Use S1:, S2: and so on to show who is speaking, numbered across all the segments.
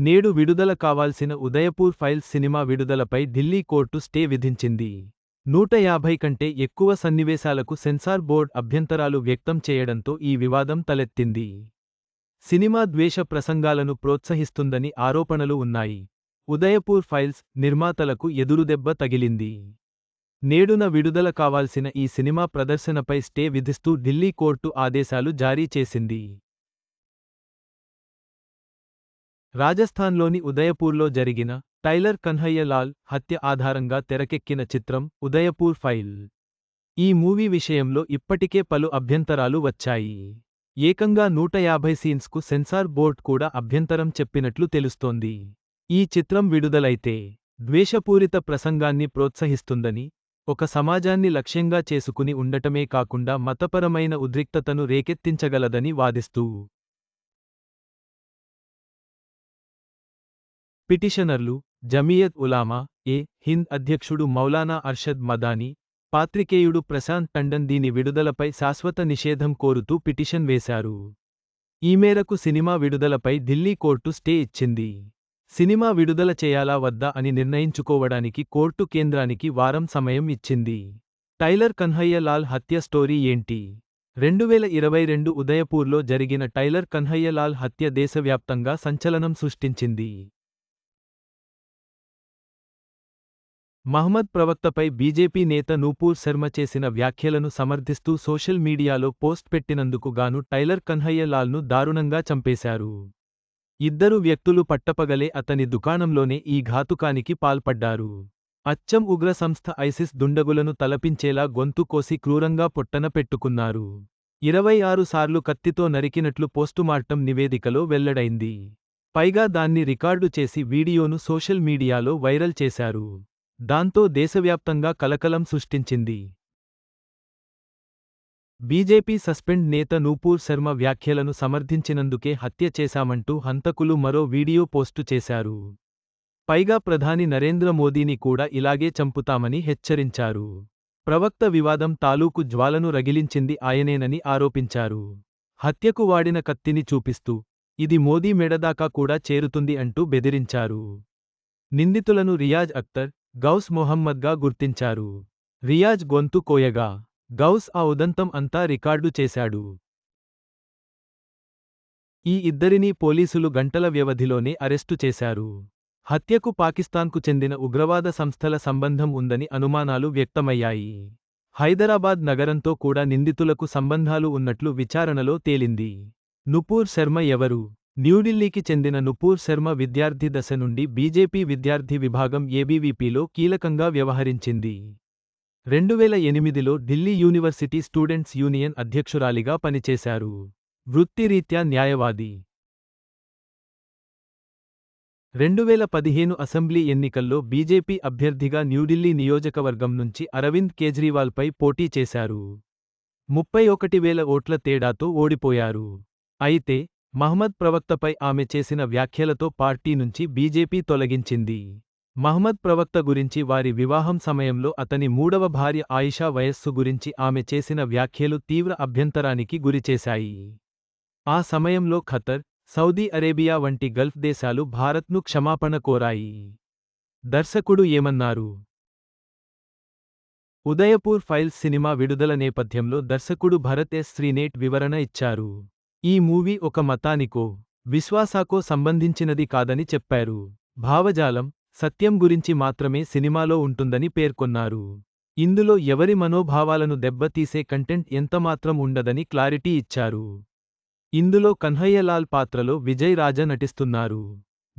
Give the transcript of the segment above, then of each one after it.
S1: నేడు విడుదల కావాల్సిన ఉదయపూర్ ఫైల్స్ సినిమా విడుదలపై ఢిల్లీ కోర్టు స్టే విధించింది. నూట యాభై కంటే ఎక్కువ సన్నివేశాలకు సెన్సార్ బోర్డ్ అభ్యంతరాలు వ్యక్తం చేయడంతో ఈ వివాదం తలెత్తింది. సినిమా ద్వేష ప్రసంగాలను ప్రోత్సహిస్తుందని ఆరోపణలు ఉన్నాయి. ఉదయపూర్ ఫైల్స్ నిర్మాతలకు ఎదురుదెబ్బ తగిలింది. నేడున విడుదల కావాల్సిన ఈ సినిమా ప్రదర్శనపై స్టే విధిస్తూ ఢిల్లీ కోర్టు ఆదేశాలు జారీ చేసింది. రాజస్థాన్లోని ఉదయపూర్లో జరిగిన టైలర్ కన్హయ్య లాల్ హత్య ఆధారంగా తెరకెక్కిన చిత్రం ఉదయపూర్ ఫైల్. ఈ మూవీ విషయంలో ఇప్పటికే పలు అభ్యంతరాలు వచ్చాయి. ఏకంగా నూట యాభై సీన్స్కు సెన్సార్ బోర్డ్ కూడా అభ్యంతరం చెప్పినట్లు తెలుస్తోంది. ఈ చిత్రం విడుదలైతే ద్వేషపూరిత ప్రసంగాన్ని ప్రోత్సహిస్తుందని ఒక సమాజాన్ని లక్ష్యంగా చేసుకుని ఉండటమే కాకుండా మతపరమైన ఉద్రిక్తతను రేకెత్తించగలదని వాదిస్తూ పిటిషనర్లు జమీయత్ ఉలామా ఏ హింద్ అధ్యక్షుడు మౌలానా అర్షద్ మదానీ పాత్రికేయుడు ప్రశాంత్ టండన్ దీని విడుదలపై శాశ్వత నిషేధం కోరుతూ పిటిషన్ వేశారు. ఈ మేరకు సినిమా విడుదలపై ఢిల్లీ కోర్టు స్టే ఇచ్చింది. సినిమా విడుదల చేయాలా వద్దా అని నిర్ణయించుకోవడానికి కోర్టు కేంద్రానికి వారం సమయం ఇచ్చింది. టైలర్ కన్హయ్య లాల్ హత్య స్టోరీ ఏంటి? రెండువేల ఇరవై రెండు ఉదయపూర్లో జరిగిన టైలర్ కన్హయ్య లాల్ హత్య దేశవ్యాప్తంగా సంచలనం సృష్టించింది. మహ్మద్ ప్రవక్తపై బీజేపీ నేత నూపూర్ శర్మ చేసిన వ్యాఖ్యలను సమర్థిస్తూ సోషల్ మీడియాలో పోస్ట్ పెట్టినందుకు గాను టైలర్ కన్హయ్యలాల్ను దారుణంగా చంపేశారు. ఇద్దరు వ్యక్తులు పట్టపగలే అతని దుకాణంలోనే ఈ ఘాతుకానికి పాల్పడ్డారు. అచ్చం ఉగ్ర సంస్థ ఐసిస్ దుండగులను తలపించేలా గొంతు కోసి క్రూరంగా పొట్టన పెట్టుకున్నారు. ఇరవై ఆరు సార్లు కత్తితో నరికినట్లు పోస్టుమార్టం నివేదికలో వెల్లడైంది. పైగా దాన్ని రికార్డు చేసి వీడియోను సోషల్ మీడియాలో వైరల్ చేశారు. దాంతో దేశవ్యాప్తంగా కలకలం సృష్టించింది. బీజేపీ సస్పెండ్ నేత నూపూర్ శర్మ వ్యాఖ్యలను సమర్థించినందుకే హత్య చేశామంటూ హంతకులు మరో వీడియో పోస్టు చేశారు. పైగా ప్రధాని నరేంద్ర మోదీని కూడా ఇలాగే చంపుతామని హెచ్చరించారు. ప్రవక్త వివాదం తాలూకు జ్వాలను రగిలించింది ఆయనేనని ఆరోపించారు. హత్యకు వాడిన కత్తిని చూపిస్తూ ఇది మోదీ మెడదాకా కూడా చేరుతుంది అంటూ బెదిరించారు. నిందితులను రియాజ్ అఖ్తర్ గౌస్ మొహమ్మద్గా గుర్తించారు. రియాజ్ గొంతు కోయగా గౌస్ ఆ ఉదంతం అంతా రికార్డు చేశాడు. ఈ ఇద్దరినీ పోలీసులు గంటల వ్యవధిలోనే అరెస్టు చేశారు. హత్యకు పాకిస్తాన్కు చెందిన ఉగ్రవాద సంస్థల సంబంధం ఉందని అనుమానాలు వ్యక్తమయ్యాయి. హైదరాబాద్ నగరంతో కూడా నిందితులకు సంబంధాలు ఉన్నట్లు విచారణలో తేలింది. నుపూర్ శర్మ ఎవరు? న్యూఢిల్లీకి చెందిన నుపూర్ శర్మ విద్యార్థి దశ నుండి బీజేపీ విద్యార్థి విభాగం ఏబీవీపీలో కీలకంగా వ్యవహరించింది. రెండువేల ఎనిమిదిలో ఢిల్లీ యూనివర్సిటీ స్టూడెంట్స్ యూనియన్ అధ్యక్షురాలిగా పనిచేశారు. వృత్తిరీత్యా న్యాయవాది. రెండువేల పదిహేను అసెంబ్లీ ఎన్నికల్లో బీజేపీ అభ్యర్థిగా న్యూఢిల్లీ నియోజకవర్గం నుంచి అరవింద్ కేజ్రీవాల్పై పోటీ చేశారు. ముప్పై ఒకటి వేల ఓట్ల తేడాతో ఓడిపోయారు. అయితే మహ్మద్ ప్రవక్తపై ఆమె చేసిన వ్యాఖ్యలతో పార్టీ నుంచి బీజేపీ తొలగించింది. మహ్మద్ ప్రవక్త గురించి వారి వివాహం సమయంలో అతని మూడవ భార్య ఆయిషా వయస్సు గురించి ఆమె చేసిన వ్యాఖ్యలు తీవ్ర అభ్యంతరానికి గురిచేశాయి. ఆ సమయంలో ఖతర్ సౌదీ అరేబియా వంటి గల్ఫ్ దేశాలు భారత్ను క్షమాపణ కోరాయి. దర్శకుడు ఏమన్నారు? ఉదయపూర్ ఫైల్స్ సినిమా విడుదల నేపథ్యంలో దర్శకుడు భరత్ ఎస్ శ్రీనేట్ వివరణ ఇచ్చారు. ఈ మూవీ ఒక మతానికో విశ్వాసాకో సంబంధించినది కాదని చెప్పారు. భావజాలం సత్యం గురించి మాత్రమే సినిమాలో ఉంటుందని పేర్కొన్నారు. ఇందులో ఎవరి మనోభావాలను దెబ్బతీసే కంటెంట్ ఎంతమాత్రం ఉండదని క్లారిటీ ఇచ్చారు. ఇందులో కన్హయ్యలాల్ పాత్రలో విజయ్ రాజ నటిస్తున్నారు.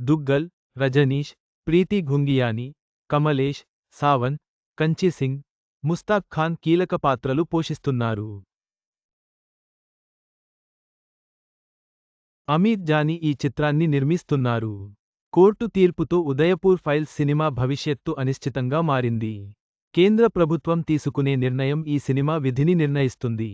S1: దుగ్గల్ రజనీష్ ప్రీతి ఘుంగియాని కమలేష్ సావన్ కంచి సింగ్ ముస్తాక్ ఖాన్ కీలక పాత్రలు పోషిస్తున్నారు. అమీద్ జానీ ఈ చిత్రాన్ని నిర్మిస్తున్నారు. కోర్టు తీర్పుతో ఉదయపూర్ ఫైల్స్ సినిమా భవిష్యత్తు అనిశ్చితంగా మారింది. కేంద్ర ప్రభుత్వం తీసుకునే నిర్ణయం ఈ సినిమా విధిని నిర్ణయిస్తుంది.